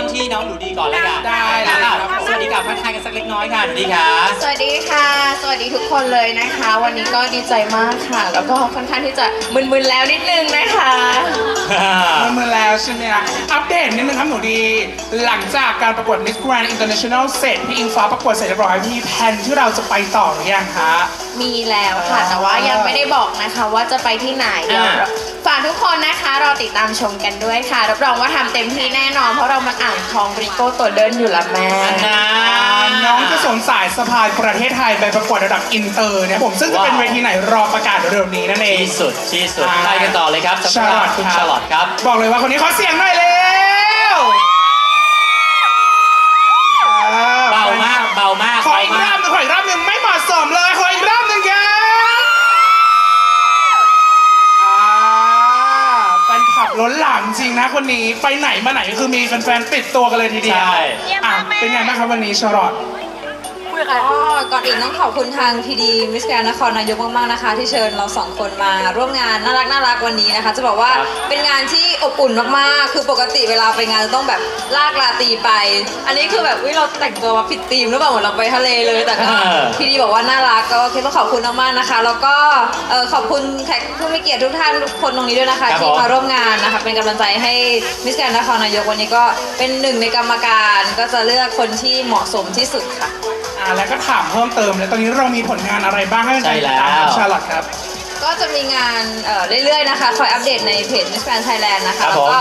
ต้นที่น้องหนูดีก่อนเลยกันได้ได้ครับผมสวัสดีกับทักทายกันสักเล็กน้อยค่ะหนูดีค่ะ สวัสดีค่ะ สวัสดีทุกคนเลยนะคะ วันนี้ก็ดีใจมากค่ะ แล้วก็ค่อนข้างที่จะมึนๆแล้วนิดนึงนะคะมาเมื่อแล้วใช่ไหมคะอัปเดตนิดนึงครับหนูดี หลังจากการประกวด Miss Grand International เสร็จพี่อิงฟ้าประกวดเสร็จเรียบร้อยพี่แพนที่เราจะไปต่อหรือยังคะ มีแล้วค่ะ แต่ว่ายังไม่ได้บอกนะคะ ว่าจะไปที่ไหนเดี๋ยวอ่า ฝากทุกคนนะคะรอติดตามชมกันด้วยค่ะรับรองว่าทำเต็มที่แน่นอน เพราะเรามันอ่างทองริโก้ตัวเดินอยู่ละแม่นะน้องจะสวมสายสะพายประเทศไทยไปประกวดระดับอินเตอร์เนี่ยผมซึ่งจะเป็นเวทีไหนรอประกาศเร็วๆนี้นั่นเอง ที่สุดที่สุดอ่าไปกันต่อเลยครับสำหชาลรัอบตคุณครับชาลอตครับ บอกเลยว่าคนนี้ขอเสียงหน่อยเร็ว จริงนะคนนี้ไปไหนมาไหนก็คือมีแฟนๆติดตัวกันเลยทีเดียวใช่อะเป็นไงบ้างครับวันนี้ชารอต ก็ก่อนอื่นต้องขอบคุณทางพีดีมิสแกรนนครนายกมากๆนะคะ ที่เชิญเราสองคนมาร่วมงานน่ารักน่ารักวันนี้นะคะ จะบอกว่าครับเป็นงานที่อบอุ่นมากๆ คือปกติเวลาไปงานจะต้องแบบลากลาตรีไป อันนี้คือแบบวิเราแต่งตัวมาผิดธีมหรือเปล่าเหมือนเราไปทะเลเลย แต่ก็เออพีดีบอกว่าน่ารักก็โอเคต้องขอบคุณมากๆนะคะ แล้วก็เอ่อขอบคุณแขกผู้มีเกียรติทุกท่านทุกคนตรงนี้ด้วยนะคะครับที่ผมมาร่วมงานนะคะเป็นกำลังใจให้มิสแกรนนครนายกวันนี้ก็เป็นหนึ่งในกรรมการก็จะเลือกคนที่เหมาะสมที่สุดค่ะ อ่าแล้วก็ถามเพิ่มเติมเลยตอนนี้เรามีผลงานอะไรบ้างให้แฟนๆติดตามครับชาลอตครับ ก็จะมีงานเอ่อเรื่อยๆนะคะ คอยอัปเดตในเพจ Miss Grand Thailand นะครัคะบแล้วก็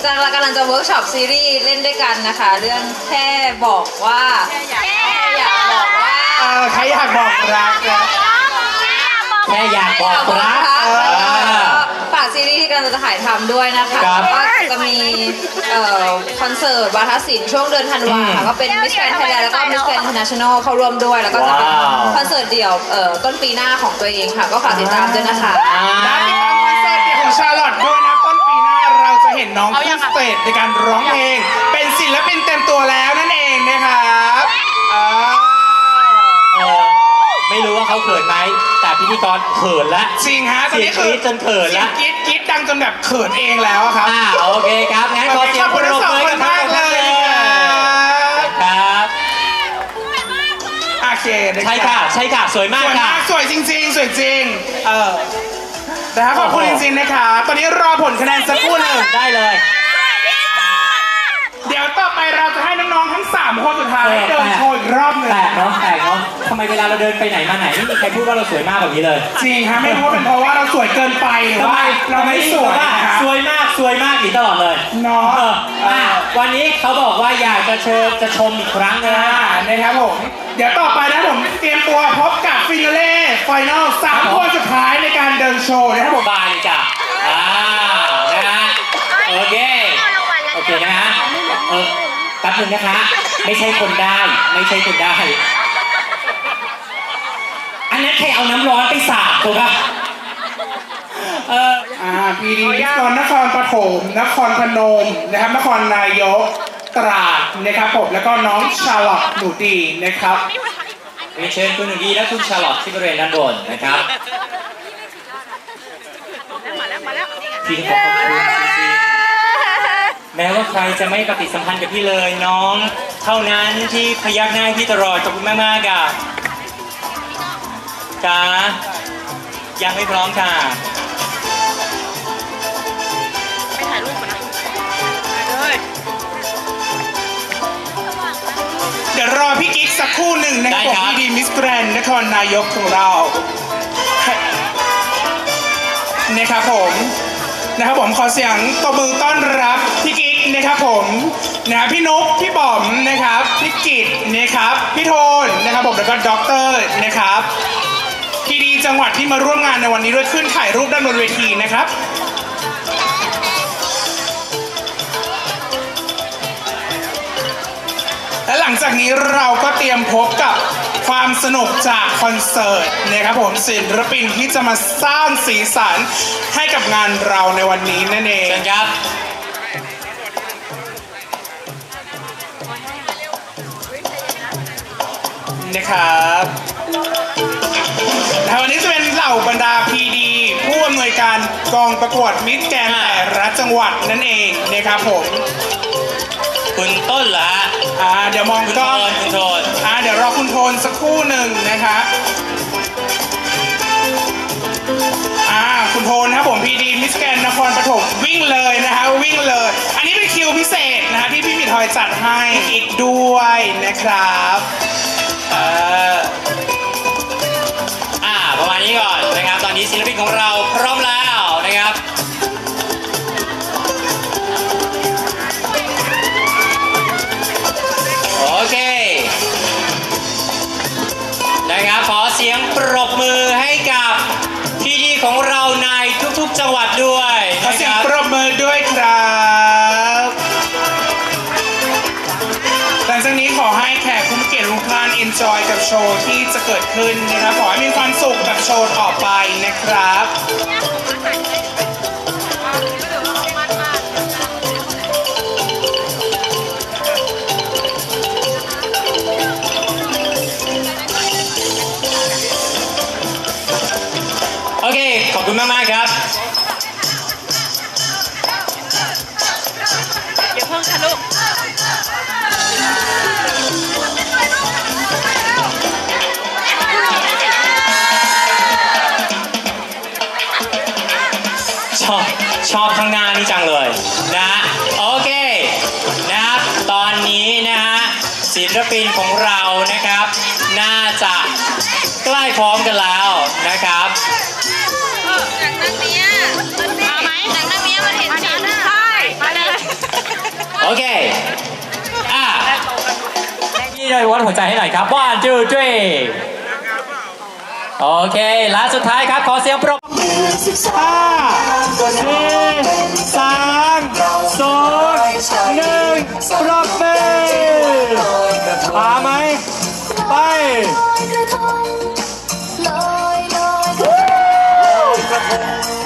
ผมจะเรากำลังจะเวิร์กช็อปซีรีส์เล่นด้วยกันนะคะ เรื่องแค่บอกว่าแค่อยากบอกว่าเออใครอยากบอกรักนะ แค่อยากบอกรักเอออ่าฝาก ซีรีส์ที่กำลังจะถ่ายทำด้วยนะคะครับแล้วก็จะมีเอ่อคอนเสิร์ตวาทศิลป์ช่วงเดือนธันวาอืมค่ะก็เป็น Miss Grand Thailand แล้วก็ Miss Grand International เข้าร่วมด้วย แล้วก็จะเป็นว้าว คอนเสิร์ตเดี่ยวเอ่อต้นปีหน้าของตัวเองค่ะ ก็ฝากติดตามด้วยนะคะอ่าและติดตามคอนเสิร์ตเดี่ยวของชาลอตด้วยนะต้นปีหน้าเราจะเห็นน้องขึ้นสเตจในการร้องเพลงเป็นศิลปินเต็มตัวแล้วนั่นเองนะครับอ่า เออไม่รู้ว่าเขาเขินไหมแต่ พิธีกรเขินละจริงฮะตอนนี้คือเสียงกรี๊ดจนเขินละสียงกรี๊ดกรี๊ดดังจนแบบเขินเองแล้วอะครับ อ่าโอเคครับงั้นขอเสียงขอบปคุณรทั้งบสองมือคกันบทั้งมากสองเลท่านยเลยครับครับ โอเคนะใช่ค่ะ ใช่ค่ะ สวยสมากวยค่ะ มากสวยจริง ๆ สวยจริง เออนะครับขอบคุณจริงๆนะครับตอนนี้รอผลคะแนนสักครู่หนึ่งได้เลย เดี๋ยวต่อไปเราจะให้ น้องๆทั้ง3คนสุดท้ายเออเดินโชว์อีกรอบหนึ่งแปลกเนาะแปลกเนาะทำไมเวลาเราเดินไปไหนมาไหนไม่มีใครพูดว่าเราสวยมากแบบนี้เลยจริงฮะไม่รู้ว่าเป็นเพราะว่าเราสวยเกินไปหรือทำไมว่าเราไม่สวยทำไนะครับสวยมากสวยมากอีกตลอดเลยเนาะเอออะวันนี้เขาบอกว่าอยากจะเชิญจะชมอีกครั้งหนึงอ่านะครับผมเดี๋ยวต่อไปนะผมเตรียมตัวพบกับฟินาเล่ไฟนอลสามคนสุดท้ายในการเดินโชว์นะครับผมบายจ้ะอ่านะฮะโอเค โอเคนะฮะเออแป๊บ นึงนะคะ ไม่ใช่คนได้ ไม่ใช่คนได้ อันนั้นใครเอาน้ำร้อนไปสาดถูกปะเอออ่าพีดีนิครนครปฐมนครพนมนะครับ นครนายกตราดนะครับผมแล้วก็น้องชาลอตหนูดีนะครับเรียนเชิญคุณหนูดีและคุณชาลอตที่บริเวณด้านบนนะครับพี่ขอขอบคุณจริงๆ แม้ว่าใครจะไม่ปฏิสัมพันธ์กับพี่เลยน้อง เท่านั้นที่พยักหน้าให้พี่ตลอดขอบคุณมากๆอะจ้ายังไม่พร้อมค่ะเดี๋ยวรอพี่กิ๊กสักครู่หนึ่งนะครับได้ผมครับพีดีมิสแกรนนครนายกของเรานะครับผมนะครับผมขอเสียงตบมือต้อนรับพี่กิ๊ก นะครับผมนะพี่นุ๊กพี่บอมนะครับพี่กิตนะครับพี่โทนนะครับผมแล้วก็ด็อกเตอร์นะครับพีดีจังหวัดที่มาร่วมงานในวันนี้ด้วยขึ้นถ่ายรูปด้านบนเวทีนะครับและหลังจากนี้เราก็เตรียมพบกับความสนุกจากคอนเสิร์ตนะครับผมศิลปินที่จะมาสร้างสีสันให้กับงานเราในวันนี้นั่นเองครับ นะครับและวันนี้จะเป็นเหล่าบรรดา PD ผู้อำนวยการกองประกวดมิตรแกรนด์แต่ละจังหวัดนั่นเองนะครับผมคุณต้นเหรอฮะอ่าเดี๋ยวมองคุณกโทล้องนคุณโทนอ่าเดี๋ยวรอคุณโทนสักครู่หนึ่งนะคะอ่าคุณโทนนะครับผมพีดีมิสแกนนครปฐมวิ่งเลยนะคะวิ่งเลย อันนี้เป็นคิวพิเศษนะคะที่พี่หมีทอยจัดให้อีกด้วยนะครับเอ่าประมาณนี้ก่อนนะครับ ตอนนี้ศิลปินของเราพร้อม กท่าน enjoy กับโชว์ที่จะเกิดขึ้นนะครับขอให้มีความสุขกับโชว์ต่อไปนะครับโอเค ขอบคุณมากๆครับอย่าเพิ่งค่ะลูก อบชอบข้างหน้านี่จังเลยนะฮะโอเคนะครับตอนนี้นะฮะศิลปินของเรานะครับ น่าจะใกล้พร้อมกันแล้วนะครับหนังนั่งเนี้ยมาไหมหนังนั่งเนี้ยมันเห็นชัดใช่มาเลยโอเคอะนี่เลยวัดหัวใจให้หน่อยครับ one two three โอเคและสุดท้ายครับ ขอเสียงปรบมือห้าสี่สามสองหนึ่งปรบมือมาไหม ไป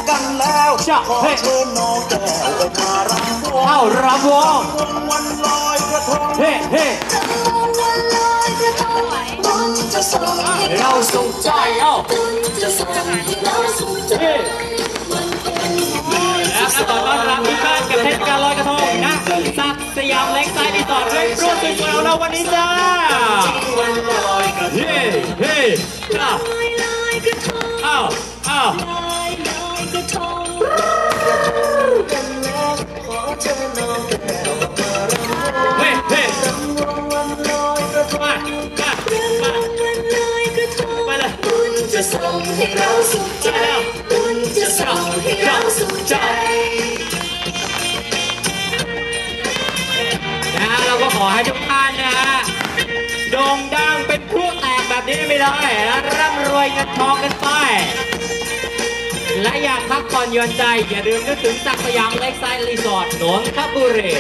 กันแล้วจะขอเฮ้เชิญน้องแก้วออกมารำวงเอ้ารำวงวันลอยกระทงเฮ้เฮ้ เราสุขใจเอ้าจะส่งให้เราสุขใจเฮ้แล้วก็ต้อนรับทุกท่านกับเทศกาลลอยกระทงนะสักสยามเล็กไซด์รีสอร์ทด้วยร่วมสวยๆของเราวันนี้จ้าวันลอยกระทงเฮ้เฮ้อ้าวอ้าวอ้าวกันแล้วขอเชิญน้องแก้วออกมารำว ส่งให้เราสุขใจบุญจะส่งให้เราสุขใจนะฮะเราก็ขอให้ทุกท่านนะฮะโด่งดังเป็นพลุแตกแบบนี้ไม่ได้นะร่ำรวยเงินทองกันไป และอยากพักผ่อนหย่อนใจ อย่าลืมนึกถึงศักสยามเลกไซด์รีสอร์ทนนทบุรี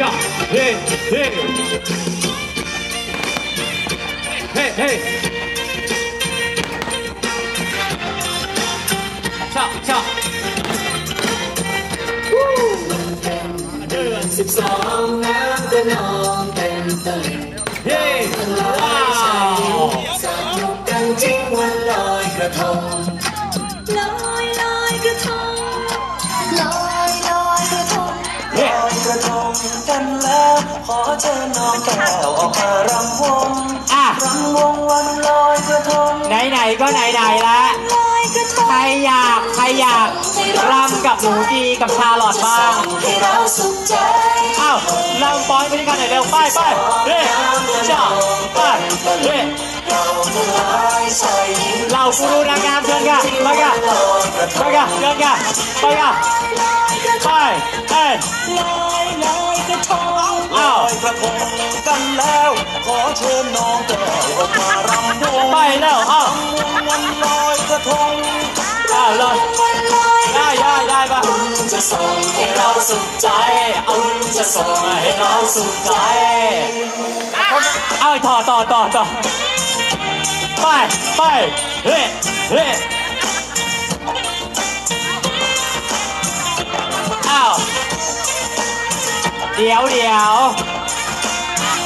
จ้าเฮ้เฮ้เฮ้ ชอบชอบเดือนสิบสองน้ำก็นองเต็มตลิ่งเฮ้ว้าวสนุกกันจริงวันลอยกระทงลอยลอยกระทงลอยลอยกระทงเฮ้ลอยกระทงกันแล้วขอเชิญน้องแก้วออกมารำวงอะรำวงวันลอยกระทงไหนๆก็ไหนๆละลอยกระทงใคร อยากใครอยากรำกับหนูดีกับชาลอตบ้างให้เราสุขใจอ้าวรำป้อนไปด้วยกันหน่อยเร็วไปไปเฮ้จ้าไปเฮ้เราทั้งหลายชายหญิงเรากูรูนางงามเชิญค่ะไปกันลอยกระทไปงกันเชิญค่ะไปกันไปเอ้ยลอยลอยกระทงลอ้าวอยกระทงกันแล้ว ขอเชิญน้องแก้วออกมารำวงไปแล้วอ้าววันลอยกระทง อ้าวเลยได้ได้ได้ปะจะส่งให้เราสุขใจเอาจะส่งมาให้เราสุขใจเอาต่อต่อต่อต่อไปไปเฮ้เฮ้อ้าวเดี๋ยวเดี๋ยว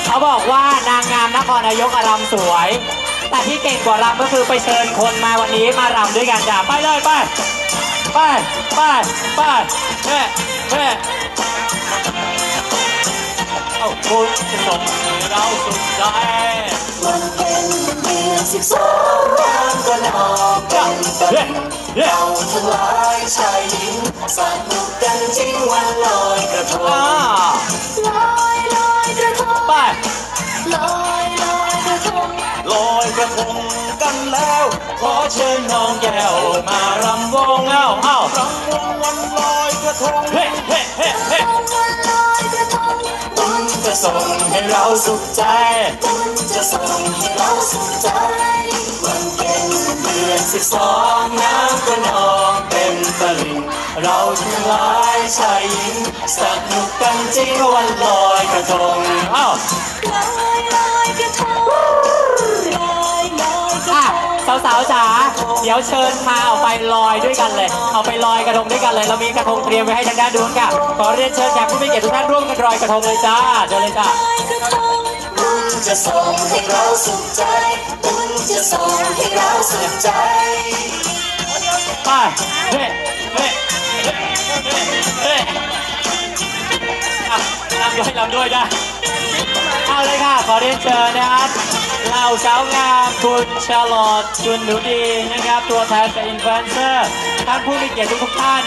เขาบอกว่านางงามนครนายกอารำสวย แต่ที่เก่งกว่ารำก็คือไปเชิญคนมาวันนี้มารำด้วยกันจ้ะไปเลยไปไปไปไปเฮ้เฮ้คุณจะส่งให้เราสุขใจวันเป็นเดือนสิบสองน้ำก็นองเป็นตะเฮ้ลิ่งเราทั้งหลายชายหญิงสนุกกันจริงวันลอยกระทงลอยลอยกระทงไปลอยกระท อยกระทงกันแล้ว ขอเชิญน้องแก้วมารำวงเอ้าเอ้ารำวงวันลอยกระทงเฮ้เฮ้เฮ้เฮ้วันลอยกระทงบุญจะส่งให้เราสุขใจบุญจะส่งให้เราสุขใจวันเป็นเดือนสิบสองน้ำก็นองเต็มตลิ่งเราทั้งหลายชายหญิงสนุกกันจริงวันลอยกระทงเอ้า สาวๆจ๋าเดี๋ยวเชิญพาออกไปลอยด้วยกันเลย เอาไปลอยกระทงด้วยกันเลยเรามีกระทงเตรียมไว้ให้ทางด้านนู้นค่ะขอเรียนเชิญแขกผู้มีเกียรติทุกท่านร่วมกันลอยกระทงเลยจ้าเชิญเลยจ้าบุญจะส่งให้เราสุขใจบุญจะส่งให้เราสุขใจไปเฮ้เฮ้เฮ้เฮ้อะรำด้วยรำด้วยได้ เอาเลยค่ะ ขอเรียนเชิญนะครับเหล่าสาวงามคุณชาลอตคุณหนูดีนะครับ ตัวแทนเป็นอินฟลูเอนเซอร์ท่านผู้มีเกียรติทุกท่าน